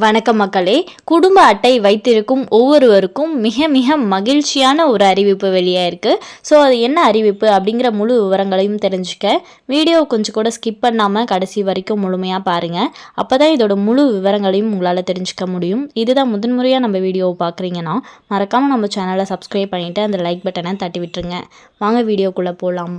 வணக்கம் மக்களே. குடும்ப அட்டை வைத்திருக்கும் ஒவ்வொருவருக்கும் மிக மிக மகிழ்ச்சியான ஒரு அறிவிப்பு வெளியாக இருக்குது ஸோ அது என்ன அறிவிப்பு அப்படிங்கிற முழு விவரங்களையும் தெரிஞ்சுக்க. வீடியோ கொஞ்சம் கூட ஸ்கிப் பண்ணாமல் கடைசி வரைக்கும் முழுமையாக பாருங்கள் அப்போ தான் இதோட முழு விவரங்களையும் உங்களால் தெரிஞ்சுக்க முடியும். இதுதான் முதன்முறையாக நம்ம வீடியோவை பார்க்குறீங்கன்னா மறக்காமல் நம்ம சேனலை சப்ஸ்கிரைப் பண்ணிவிட்டு அந்த லைக் பட்டனை தட்டி விட்டுருங்க. வாங்க வீடியோக்குள்ளே போகலாம்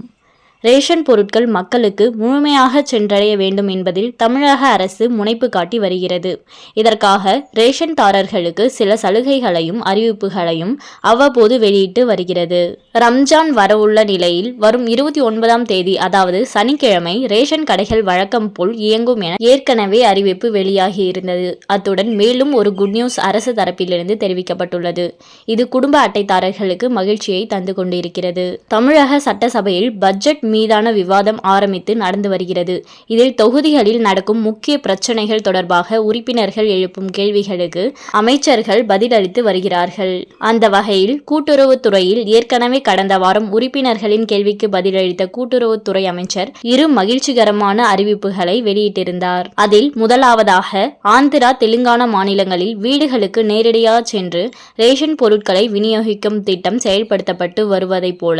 ரேஷன் பொருட்கள் மக்களுக்கு முழுமையாக சென்றடைய வேண்டும் என்பதில் தமிழக அரசு முனைப்பு காட்டி வருகிறது. இதற்காக ரேஷன்தாரர்களுக்கு சில சலுகைகளையும் அறிவிப்புகளையும் அவ்வப்போது வெளியிட்டு வருகிறது. ரம்ஜான் வரவுள்ள நிலையில் வரும் இருபத்தி ஒன்பதாம் தேதி அதாவது சனிக்கிழமை ரேஷன் கடைகள் வழக்கம் போல் இயங்கும் என ஏற்கனவே அறிவிப்பு வெளியாகி இருந்தது. அத்துடன் மேலும் ஒரு குட் நியூஸ் அரசு தரப்பிலிருந்து தெரிவிக்கப்பட்டுள்ளது. இது குடும்ப அட்டைதாரர்களுக்கு மகிழ்ச்சியை தந்து கொண்டிருக்கிறது. தமிழக சட்டசபையில் பட்ஜெட் மீதான விவாதம் ஆரம்பித்து நடந்து வருகிறது. இதில் தொகுதிகளில் நடக்கும் முக்கிய பிரச்சனைகள் தொடர்பாக உறுப்பினர்கள் எழுப்பும் கேள்விகளுக்கு அமைச்சர்கள் பதிலளித்து வருகிறார்கள். அந்த வகையில் கூட்டுறவுத்துறையில் ஏற்கனவே கடந்த வாரம் உறுப்பினர்களின் கேள்விக்கு பதிலளித்த கூட்டுறவுத்துறை அமைச்சர் இரு மகிழ்ச்சிகரமான அறிவிப்புகளை வெளியிட்டிருந்தார். அதில் முதலாவதாக ஆந்திரா தெலுங்கானா மாநிலங்களில் வீடுகளுக்கு நேரடியாக சென்று ரேஷன் பொருட்களை விநியோகிக்கும் திட்டம் செயல்படுத்தப்பட்டு வருவதைப் போல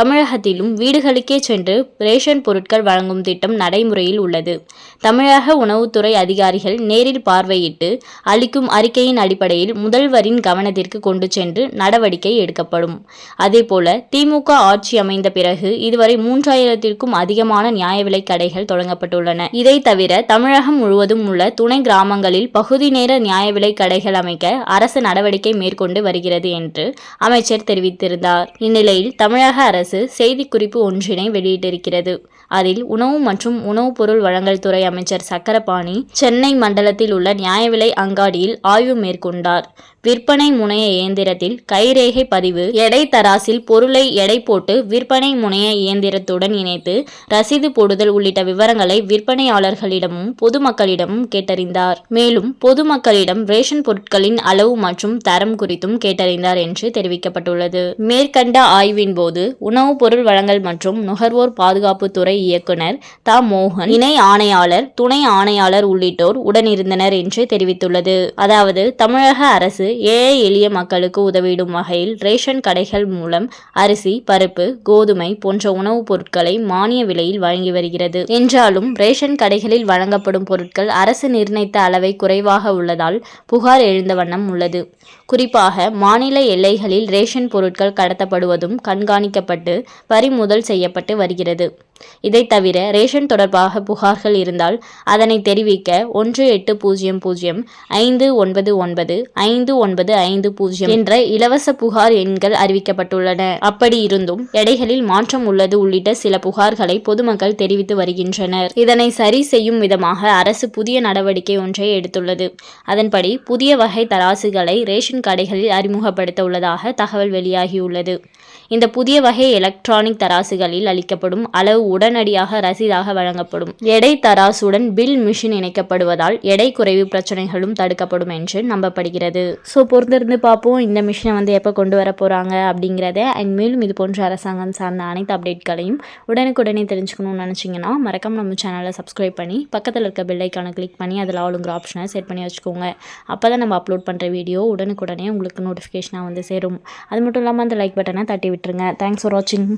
தமிழகத்திலும் வீடுகளுக்கே சென்று ரேஷன் பொருட்கள் வழங்கும் திட்டம் நடைமுறையில் உள்ளது. தமிழக உணவுத்துறை அதிகாரிகள் நேரில் பார்வையிட்டு அளிக்கும் அறிக்கையின் அடிப்படையில் முதல்வரின் கவனத்திற்கு கொண்டு சென்று நடவடிக்கை எடுக்கப்படும். அதேபோல திமுக ஆட்சி அமைந்த பிறகு இதுவரை மூன்றாயிரத்திற்கும் அதிகமான நியாய விலை கடைகள் தொடங்கப்பட்டுள்ளன. இதை தவிர தமிழகம் முழுவதும் உள்ள துணை கிராமங்களில் பகுதி நேர நியாய விலை கடைகள் அமைக்க அரசு நடவடிக்கை மேற்கொண்டு வருகிறது என்று அமைச்சர் தெரிவித்திருந்தார். இந்நிலையில் தமிழக அரசு செய்திக்குறிப்பு ஒன்றினை வெளியிட்டிருக்கிறது. அதில் உணவு மற்றும் உணவுப் பொருள் வழங்கல் துறை அமைச்சர் சக்கரபாணி சென்னை மண்டலத்தில் உள்ள நியாய விலை அங்காடியில் ஆய்வு மேற்கொண்டார். விற்பனை முனைய இயந்திரத்தில் கைரேகை பதிவு எடை தராசில் பொருளை எடை போட்டு விற்பனை முனைய இயந்திரத்துடன் இணைத்து ரசீது போடுதல் உள்ளிட்ட விவரங்களை விற்பனையாளர்களிடமும் பொதுமக்களிடமும் கேட்டறிந்தார். மேலும் பொதுமக்களிடம் ரேஷன் பொருட்களின் அளவு மற்றும் தரம் குறித்தும் கேட்டறிந்தார் என்று தெரிவிக்கப்பட்டுள்ளது. மேற்கண்ட ஆய்வின் போது உணவுப் பொருள் வழங்கல் மற்றும் நுகர்வோர் பாதுகாப்புத்துறை இயக்குனர் தா. மோகன் இணை ஆணையாளர் துணை ஆணையாளர் உள்ளிட்டோர் உடனிருந்தனர் என்று தெரிவித்துள்ளது. அதாவது தமிழக அரசு ஏழை எளிய மக்களுக்கு உதவிடும் வகையில் ரேஷன் கடைகள் மூலம் அரிசி பருப்பு கோதுமை போன்ற உணவுப் பொருட்களை மானிய விலையில் வழங்கி வருகிறது. என்றாலும் ரேஷன் கடைகளில் வழங்கப்படும் பொருட்கள் அரசு நிர்ணயித்த அளவை குறைவாக உள்ளதால் புகார் எழுந்த வண்ணம் உள்ளது. குறிப்பாக மாநில எல்லைகளில் ரேஷன் பொருட்கள் கடத்தப்படுவதும் கண்காணிக்கப்பட்டு பறிமுதல் செய்யப்பட்டு வருகிறது. இதை தவிர ரேஷன் தொடர்பாக புகார்கள் இருந்தால் அதனை தெரிவிக்க ஒன்று எட்டு பூஜ்ஜியம் பூஜ்ஜியம் ஐந்து ஒன்பது ஒன்பது ஐந்து ஒன்பது ஐந்து பூஜ்ஜியம் என்ற இலவச புகார் எண்கள் அறிவிக்கப்பட்டுள்ளன. அப்படி இருந்தும் எடைகளில் மாற்றம் உள்ளது உள்ளிட்ட சில புகார்களை பொதுமக்கள் தெரிவித்து வருகின்றனர். இதனை சரி செய்யும் விதமாக அரசு புதிய நடவடிக்கை ஒன்றை எடுத்துள்ளது. அதன்படி புதிய வகை தராசுகளை ரேஷன் கடைகளில் அறிமுகப்படுத்த உள்ளதாக தகவல் வெளியாகியுள்ளது. இந்த புதிய வகை எலக்ட்ரானிக் தராசுகளில் அளிக்கப்படும் அளவு உடனடியாக ரசீதாக வழங்கப்படும். எடை தராசுடன் பில் மிஷின் இணைக்கப்படுவதால் எடை குறைவு பிரச்சனைகளும் தடுக்கப்படும் என்று நம்பப்படுகிறது. ஸோ பொறுத்திருந்து பார்ப்போம் இந்த மிஷினை வந்து எப்போ கொண்டு வர போகிறாங்க அப்படிங்கிறத. அண்ட் மேலும் இது போன்ற அரசாங்கம் சார்ந்த அனைத்து அப்டேட்களையும் உடனுக்குடனே தெரிஞ்சுக்கணும்னு நினச்சிங்கன்னா மறக்காம நம்ம சேனலை சப்ஸ்கிரைப் பண்ணி பக்கத்தில் இருக்க பெல்லைக்கான கிளிக் பண்ணி அதில் ஆளுங்கிற ஆப்ஷனை செட் பண்ணி வச்சுக்கோங்க. அப்போ தான் நம்ம அப்லோட் பண்ணுற வீடியோ உடனுக்குடனே உங்களுக்கு நோட்டிஃபிகேஷனாக வந்து சேரும். அது மட்டும் இல்லாமல் அந்த லைக் பட்டனை தட்டி விட்டுருங்க. தேங்க்ஸ் ஃபார் வாட்சிங்